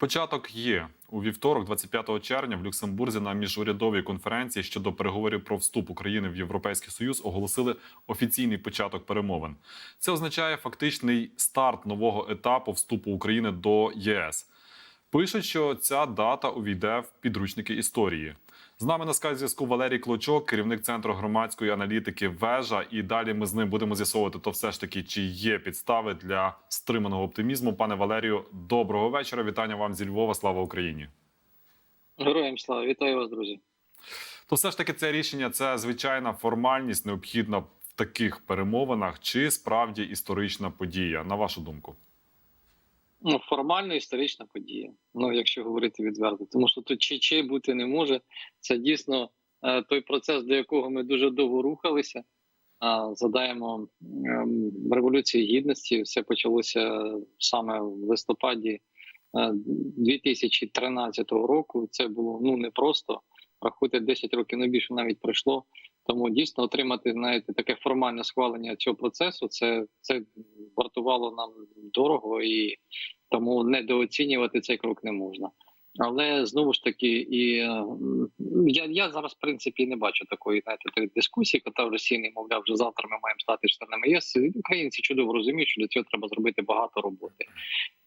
Початок є у вівторок, 25 червня, в Люксембурзі на міжурядовій конференції щодо переговорів про вступ України в Європейський Союз оголосили офіційний початок перемовин. Це означає фактичний старт нового етапу вступу України до ЄС. Пишуть, що ця дата увійде в підручники історії. З нами на скайп зв'язку Валерій Клочок, керівник центру громадської аналітики Вежа. І далі ми з ним будемо з'ясовувати, то все ж таки, чи є підстави для стриманого оптимізму. Пане Валерію, доброго вечора. Вітання вам зі Львова. Слава Україні. Героям слава, вітаю вас, друзі. То все ж таки це рішення це звичайна формальність, необхідна в таких перемовинах, чи справді історична подія, на вашу думку? Ну, формально історична подія. Ну, якщо говорити відверто, тому що тут чи чи бути не може. Це дійсно е, той процес, до якого ми дуже довго рухалися. Задаємо е, революції гідності. Все почалося саме в листопаді е, 2013 року. Це було ну непросто. Рахуйте 10 років не більше навіть пройшло. Тому дійсно отримати знаєте, таке формальне схвалення цього процесу. Це це вартувало нам дорого і тому недооцінювати цей крок не можна. Але знову ж таки, і я я зараз в принципі не бачу такої знаєте, дискусії, кота в Росії, мовляв, вже завтра ми маємо стати членами ЄС. Українці чудово розуміють, що для цього треба зробити багато роботи.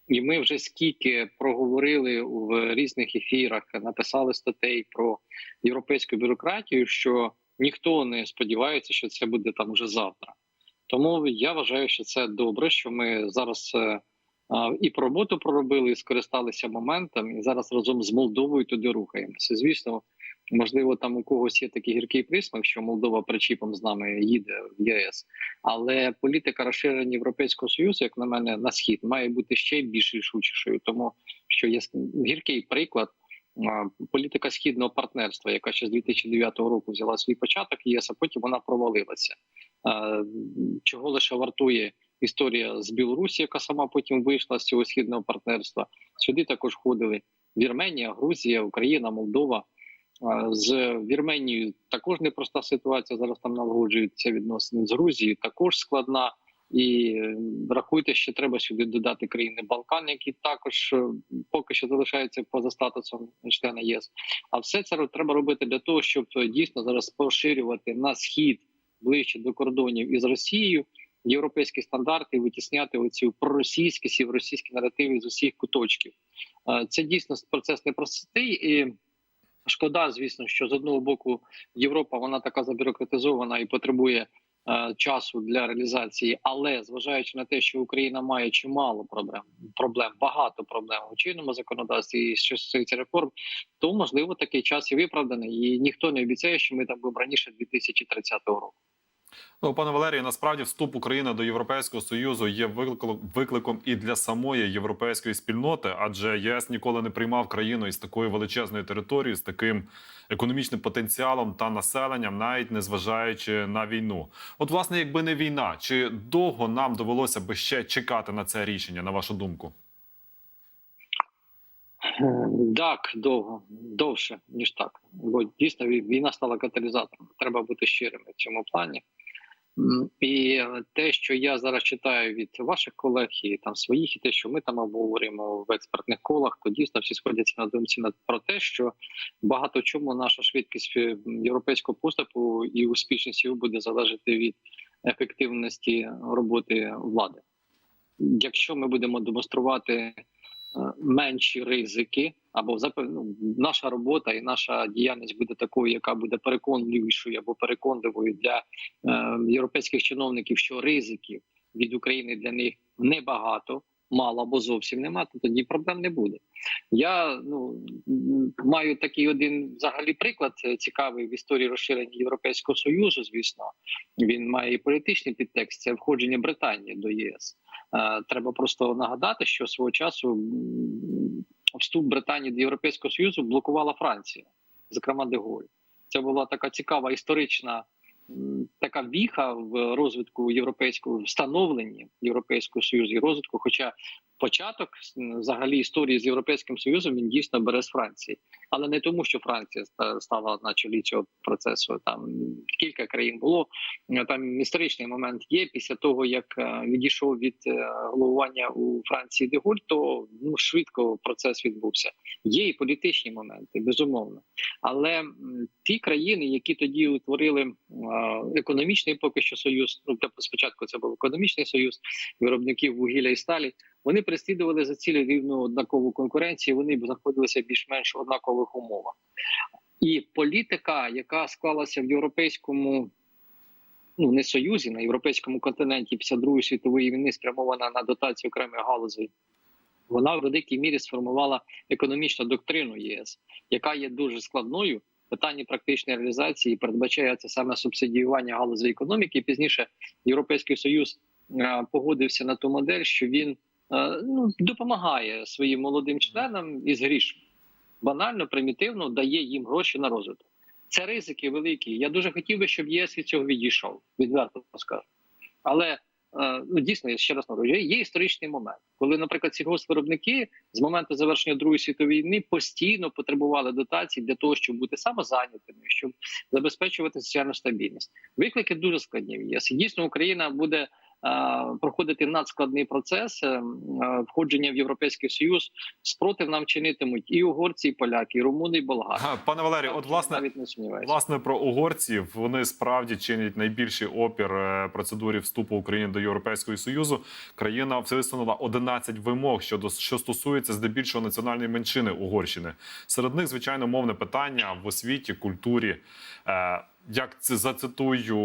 І ми вже скільки проговорили в різних ефірах, написали статей про європейську бюрократію, що ніхто не сподівається, що це буде там уже завтра. Тому я вважаю, що це добре, що ми зараз е, і про роботу проробили, і скористалися моментом, і зараз разом з Молдовою туди рухаємося. Звісно, можливо, там у когось є такий гіркий присмак, що Молдова причіпом з нами їде в єС, але політика розширення Європейського союзу, як на мене, на схід має бути ще більш рішучішою, тому що є гіркий приклад. Політика східного партнерства, яка ще з 2009 року взяла свій початок, ЄС, а потім вона провалилася. Чого лише вартує історія з Білорусі, яка сама потім вийшла з цього східного партнерства? Сюди також входили Вірменія, Грузія, Україна, Молдова. З Вірменією також непроста ситуація. Зараз там налагоджуються відносини з Грузією. Також складна. І рахуйте, що треба сюди додати країни Балкан, які також поки що залишаються поза статусом члена ЄС. А все це треба робити для того, щоб дійсно зараз поширювати на схід ближче до кордонів із Росією європейські стандарти, і витісняти оці проросійські сіверосійські наративи з усіх куточків. Це дійсно процес непростий і. Шкода, звісно, що з одного боку Європа вона така забюрократизована і потребує е, часу для реалізації, але зважаючи на те, що Україна має чимало проблем, проблем багато проблем у чинному законодавстві і що стосується реформ, то можливо такий час і виправданий, і ніхто не обіцяє, що ми там будемо раніше 2030 року. Ну, пане Валерію, насправді вступ України до Європейського союзу є викликом і для самої європейської спільноти, адже ЄС ніколи не приймав країну із такою величезною територією, з таким економічним потенціалом та населенням, навіть не зважаючи на війну. От, власне, якби не війна, чи довго нам довелося би ще чекати на це рішення, на вашу думку? Так, довго довше ніж так. Бо дійсно війна стала каталізатором. Треба бути щирими в цьому плані. І те, що я зараз читаю від ваших колег і там своїх, і те, що ми там обговорюємо в експертних колах, то дійсно всі сходяться на думці про те, що багато чому наша швидкість європейського поступу і успішність його буде залежати від ефективності роботи влади. Якщо ми будемо демонструвати менші ризики, або ну, наша робота і наша діяльність буде такою, яка буде переконливішою або переконливою для е, європейських чиновників, що ризиків від України для них небагато, мало або зовсім немає, то тоді проблем не буде. Я ну маю такий один взагалі приклад цікавий в історії розширення Європейського союзу. Звісно, він має і політичний підтекст. Це входження Британії до ЄС. Е, треба просто нагадати, що свого часу вступ Британії до Європейського союзу блокувала Франція, зокрема Деголь. Це була така цікава історична така віха в розвитку європейського встановленні європейського союзу і розвитку. Хоча початок взагалі історії з європейським союзом він дійсно бере з Франції, але не тому, що Франція стала на чолі цього процесу. Там кілька країн було. Там історичний момент є. Після того як е, відійшов від е, головування у Франції Деголь, то ну швидко процес відбувся. Є і політичні моменти, безумовно. Але ті країни, які тоді утворили е, економічний поки що союз, ну тобто спочатку це був економічний союз виробників вугілля і сталі. Вони переслідували за цілі рівну однакову конкуренцію. Вони знаходилися в більш-менш однакових умовах. І політика, яка склалася в європейському. Ну, не союзі на європейському континенті після Другої світової війни спрямована на дотацію окремих галузей. Вона в великій мірі сформувала економічну доктрину ЄС, яка є дуже складною в питанні практичної реалізації. Передбачає це саме субсидіювання галузей економіки. Пізніше Європейський Союз е, погодився на ту модель, що він ну, допомагає своїм молодим членам із грішми. Банально, примітивно дає їм гроші на розвиток. Це ризики великі. Я дуже хотів би, щоб ЄС від цього відійшов, відверто скажу. Але е, ну дійсно, я ще раз говорю, є, історичний момент, коли, наприклад, сільгоспвиробники з моменту завершення Другої світової війни постійно потребували дотацій для того, щоб бути самозайнятими, щоб забезпечувати соціальну стабільність. Виклики дуже складні в ЄС. І дійсно Україна буде е, проходити надскладний процес е, е, входження в європейський союз. Спротив нам чинитимуть і угорці, і поляки, і румуни, і болгари. Ага, Пане Валерію, от власне навіть не сумніваюся. Власне про угорців вони справді чинять найбільший опір е, процедурі вступу України до Європейського союзу. Країна висунула 11 вимог щодо що стосується здебільшого національної меншини Угорщини. Серед них звичайно мовне питання в освіті, культурі. Як це зацитую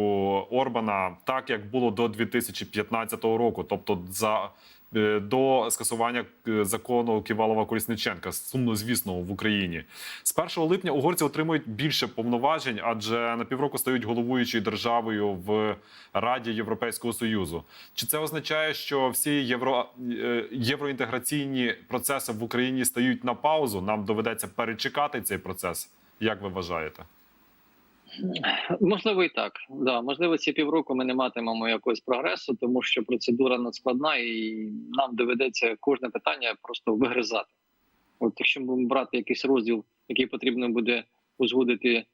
Орбана, так як було до 2015 року, тобто за е, до скасування е, закону Ківалова Колісниченка, сумно звісно в Україні. З 1 липня угорці отримують більше повноважень, адже на півроку стають головуючою державою в Раді Європейського союзу. Чи це означає, що всі євро е, євроінтеграційні процеси в Україні стають на паузу? Нам доведеться перечекати цей процес. Як ви вважаєте? Можливо, і так. Да, можливо, ці півроку ми не матимемо якогось прогресу, тому що процедура надскладна, і нам доведеться кожне питання просто вигризати. От якщо ми будемо брати якийсь розділ, який потрібно буде узгодити е,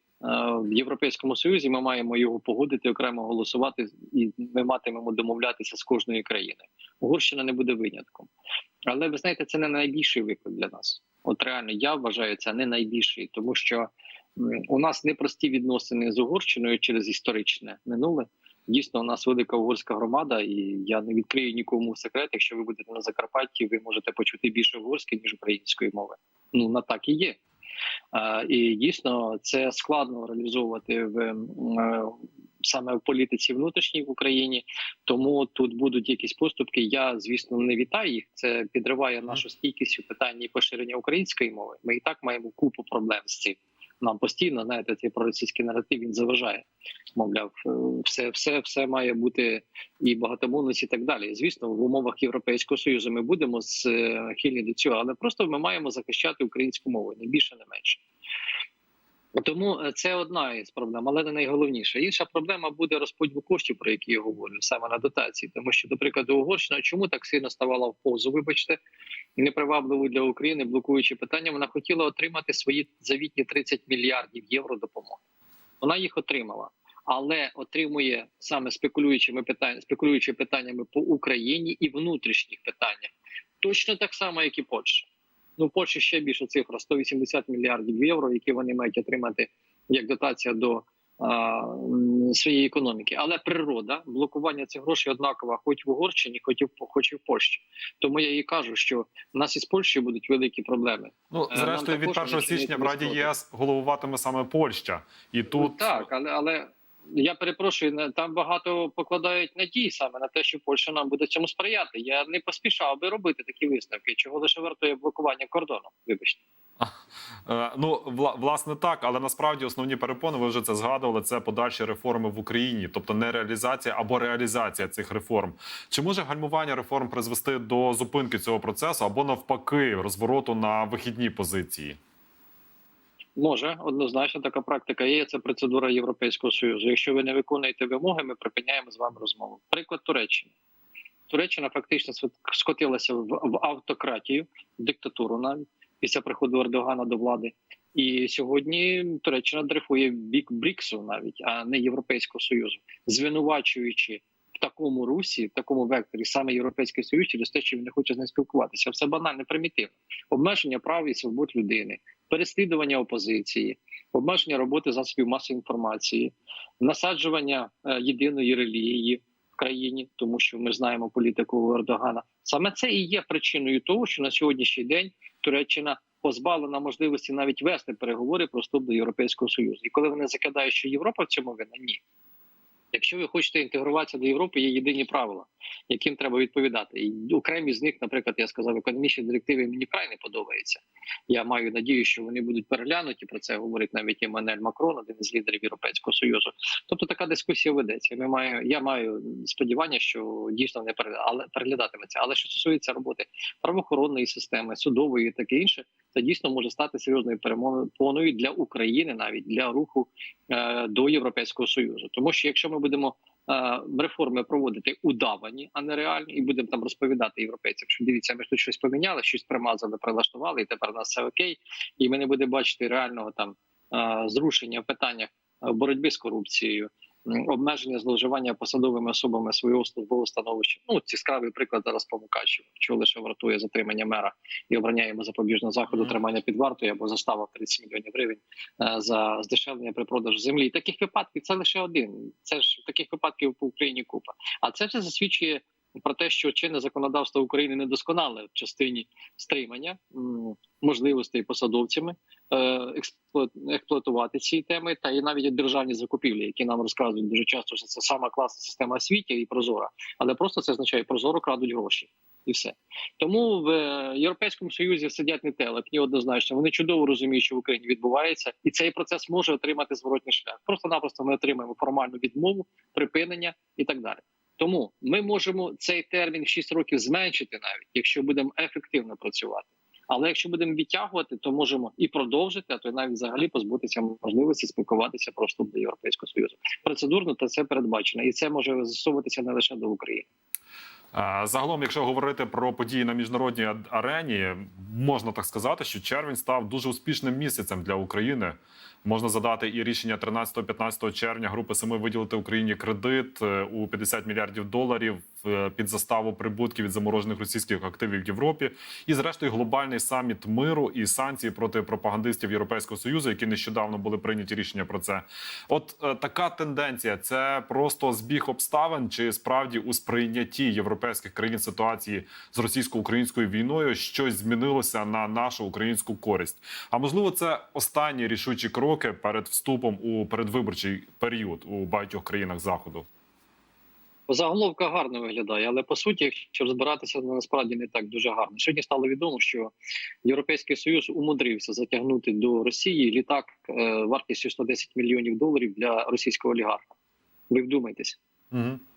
в Європейському Союзі, ми маємо його погодити, окремо голосувати, і ми матимемо домовлятися з кожною країною. Угорщина не буде винятком. Але ви знаєте, це не найбільший виклик для нас. От реально, я вважаю, це не найбільший, тому що у нас непрості відносини з Угорщиною через історичне минуле. Дійсно, у нас велика угорська громада, і я не відкрию нікому секрет. Якщо ви будете на Закарпатті, ви можете почути більше угорської ніж української мови. Ну на так і є. І дійсно це складно реалізовувати в е, саме в політиці внутрішній в Україні. Тому тут будуть якісь поступки. Я звісно не вітаю їх. Це підриває нашу стійкість у питанні поширення української мови. Ми і так маємо купу проблем з цим. Нам постійно знаєте, цей проросійський наратив він заважає. Мовляв, е, все, все, все має бути і багатомовність, і так далі. Звісно, в умовах Європейського союзу ми будемо схильні до цього, але просто ми маємо захищати українську мову, не більше, не менше. Тому е, це одна із проблем, але не найголовніша. Інша проблема буде розподіл коштів, про які я говорю, саме на дотації. Тому що, до прикладу, Угорщина чому так сильно ставала в позу, вибачте, і непривабливо для України, блокуючи питання, вона хотіла отримати свої завітні 30 мільярдів євро допомоги. Вона їх отримала, але отримує саме спекулюючими питання, спекулюючи питаннями по Україні і внутрішніх питаннях, точно так само, як і Польща. Ну, Польщі ще більша цифра 180 мільярдів євро, які вони мають отримати як дотація до а, своєї економіки. Але природа блокування цих грошей однакова, хоч в Угорщині, хоч і в хоч і в Польщі. Тому я і кажу, що в нас із Польщею будуть великі проблеми. Ну Е, зрештою, від також 1 січня в Раді. ЄС головуватиме саме Польща, і тут Ну, так, але але я перепрошую, там багато покладають надій саме на те, що Польща нам буде цьому сприяти. Я не поспішав би робити такі висновки, чого лише вартує блокування кордону. Вибачте. Е, Ну, власне, так, але насправді основні перепони, ви вже це згадували. Це подальші реформи в Україні, тобто не реалізація або реалізація цих реформ. Чи може гальмування реформ призвести до зупинки цього процесу або навпаки розвороту на вихідні позиції? Може, однозначно така практика є. Це процедура Європейського союзу. Якщо ви не виконуєте вимоги, ми припиняємо з вами розмову. Приклад Туреччини. Туреччина фактично скотилася в, автократію, в диктатуру навіть після приходу Ердогана до влади. І сьогодні Туреччина дрейфує в бік Бріксу, навіть а не Європейського союзу, звинувачуючи в такому русі, в такому векторі саме Європейський Союз через те, що він не хоче з ним спілкуватися. Все банально примітивно. Обмеження прав і свобод людини, переслідування опозиції, обмеження роботи засобів масової інформації, насаджування е, єдиної релігії в країні, тому що ми знаємо політику Ердогана. Саме це і є причиною того, що на сьогоднішній день Туреччина позбавлена можливості навіть вести переговори про вступ до Європейського Союзу. І коли вони закидають, що Європа в цьому вина, ні. Якщо ви хочете інтегруватися до Європи, є єдині правила, яким треба відповідати. І окремі з них, наприклад, я сказав, економічні директиви мені вкрай не подобаються. Я маю надію, що вони будуть переглянуті. Про це говорить навіть Еммануель Макрон, один із лідерів Європейського союзу. Тобто така дискусія ведеться. Ми маю, я маю сподівання, що дійсно не переглядатиметься. Але що стосується роботи правоохоронної системи, судової і таке інше, це дійсно може стати серйозною перемогою для України, навіть для руху е, до Європейського союзу. Тому що якщо ми будемо е, реформи проводити удавані, а не реальні, і будемо там розповідати європейцям, що дивіться, ми тут щось поміняли, щось примазали, прилаштували, і тепер у нас все окей, і ми не будемо бачити реального там е, зрушення в питаннях боротьби з корупцією. Обмеження зловживання посадовими особами свого службового становища. Ну цікавий приклад зараз по Мукачеву, що лише вартує затримання мера і обрання йому запобіжного заходу тримання під вартою або застава в 30 мільйонів гривень е, за здешевлення при продажу землі. І таких випадків це лише один. Це ж таких випадків по Україні купа. А це вже засвідчує про те, що чинне законодавство України недосконале в частині стримання можливостей посадовцями е, експлуатувати ці теми, та і навіть державні закупівлі, які нам розказують дуже часто, що це сама класна система освіті і прозора, але просто це означає прозоро крадуть гроші. І все тому в е, європейському союзі сидять не телек, ні однозначно. Вони чудово розуміють, що в Україні відбувається, і цей процес може отримати зворотній шлях. Просто-напросто ми отримаємо формальну відмову, припинення і так далі. Тому ми можемо цей термін в 6 років зменшити, навіть якщо будемо ефективно працювати. Але якщо будемо відтягувати, то можемо і продовжити, а то й навіть взагалі позбутися можливості спілкуватися про вступ до європейського союзу. Процедурно та це передбачено, і це може застосовуватися не лише до України. Е, Загалом, якщо говорити про події на міжнародній арені, можна так сказати, що червень став дуже успішним місяцем для України. Можна задати і рішення 13-15 червня групи семи виділити Україні кредит е, у 50 мільярдів доларів е, під заставу прибутків від заморожених російських активів в Європі, і зрештою глобальний саміт миру і санкції проти пропагандистів Європейського союзу, які нещодавно були прийняті рішення про це. От така тенденція це просто збіг обставин, чи справді у сприйнятті європейських країн ситуації з російсько-українською війною щось змінилося на нашу українську користь. А можливо, це останні рішучі кроки перед вступом у передвиборчий період у багатьох країнах заходу. Заголовка гарно виглядає, але по суті, якщо розбиратися, то насправді не так дуже гарно. Сьогодні стало відомо, що Європейський Союз умудрився затягнути до Росії літак е, вартістю 110 мільйонів доларів для російського олігарха. Ви вдумайтесь.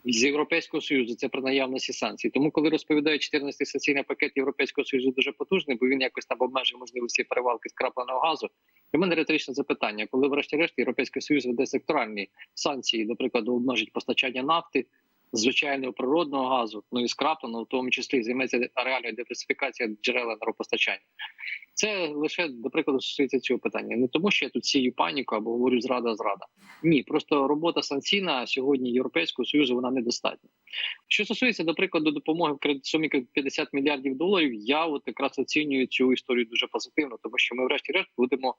З Європейського союзу це про наявності санкцій. Тому, коли розповідають 14-й санкційний пакет Європейського союзу дуже потужний, бо він якось там обмежує можливості перевалки скрапленого газу. В мене риторичне запитання: коли, врешті-решт, Європейський Союз веде секторальні санкції, наприклад, обмежить постачання нафти. Звичайного природного газу, ну і скрапленого, в тому числі займеться реальною диверсифікацією джерел енергопостачання. Це лише до прикладу стосується цього питання. Не тому, що я тут сію паніку або говорю зрада, зрада. Ні, просто робота санкційна сьогодні Європейського союзу вона недостатня. Що стосується, до прикладу, допомоги в сумі 50 мільярдів доларів, я от якраз оцінюю цю історію дуже позитивно, тому що ми, врешті-решт, будемо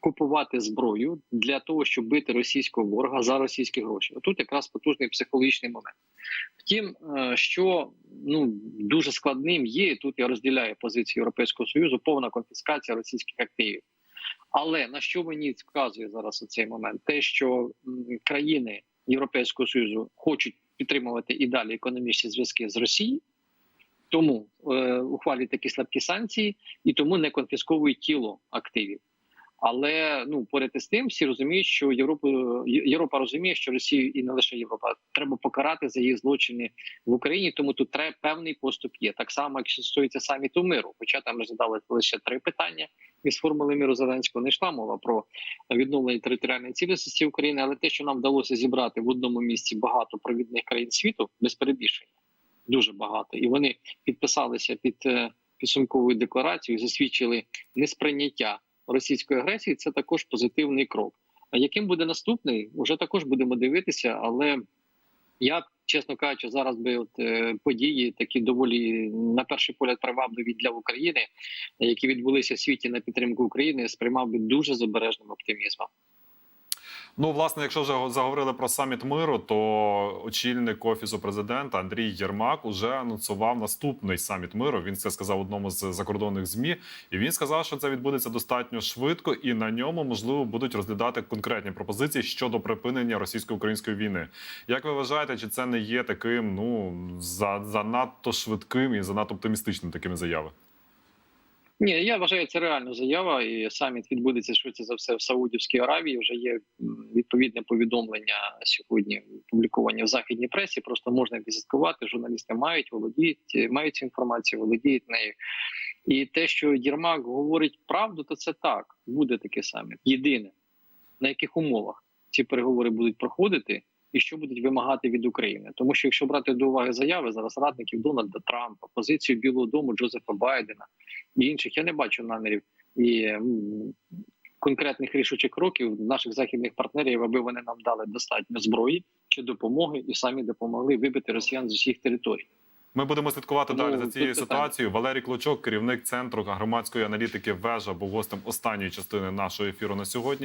купувати зброю для того, щоб бити російського ворога за російські гроші. Тут якраз потужний психологічний момент. Втім, е, що ну дуже складним є, і тут я розділяю позицію Європейського союзу, повна конфіскація російських активів. Але на що мені вказує зараз у цей момент? Те, що країни Європейського союзу хочуть підтримувати і далі економічні зв'язки з Росією, тому е, ухвалюють такі слабкі санкції і тому не конфісковують тіло активів. Але ну поряд із тим, всі розуміють, що Європа Європа розуміє, що Росію і не лише Європа треба покарати за її злочини в Україні. Тому тут треба певний поступ є. Так само, як стосується саміту миру. Хоча там розглядали лише три питання із формули миру Зеленського. Не йшла мова про відновлення територіальної цілісності України, але те, що нам вдалося зібрати в одному місці багато провідних країн світу без перебільшення. дуже багато, і вони підписалися під е, підсумковою декларацією, засвідчили несприйняття російської агресії. Це також позитивний крок. А яким буде наступний, вже також будемо дивитися, але я чесно кажучи, зараз би от е, події такі доволі на перший погляд привабливі для України, які відбулися в світі на підтримку України, сприймав би дуже з обережним оптимізмом. Ну, власне, якщо вже заговорили про саміт миру, то очільник офісу президента Андрій Єрмак уже анонсував наступний саміт миру. Він це сказав одному з закордонних змі, і він сказав, що це відбудеться достатньо швидко, і на ньому можливо будуть розглядати конкретні пропозиції щодо припинення російсько-української війни. Як ви вважаєте, чи це не є таким ну за занадто швидким і занадто оптимістичним такими заяви? Ні, я вважаю, це реальна заява, і саміт відбудеться швидше за все в Саудівській Аравії. Вже є відповідне повідомлення сьогодні публіковані в західній пресі. Просто можна відслідкувати. Журналісти мають володіють, мають цю інформацію, володіють нею. І те, що Єрмак говорить правду, то це так буде такий саміт. Єдине на яких умовах ці переговори будуть проходити. І що будуть вимагати від України, тому що якщо брати до уваги заяви зараз радників Дональда Трампа, позицію Білого Дому Джозефа Байдена і інших, я не бачу намірів і конкретних рішучих кроків наших західних партнерів, аби вони нам дали достатньо зброї чи допомоги, і самі допомогли вибити росіян з усіх територій. Ми будемо слідкувати Ну, далі за цією ситуацією. Валерій Клочок, керівник центру громадської аналітики вежа, був гостем останньої частини нашого ефіру на сьогодні.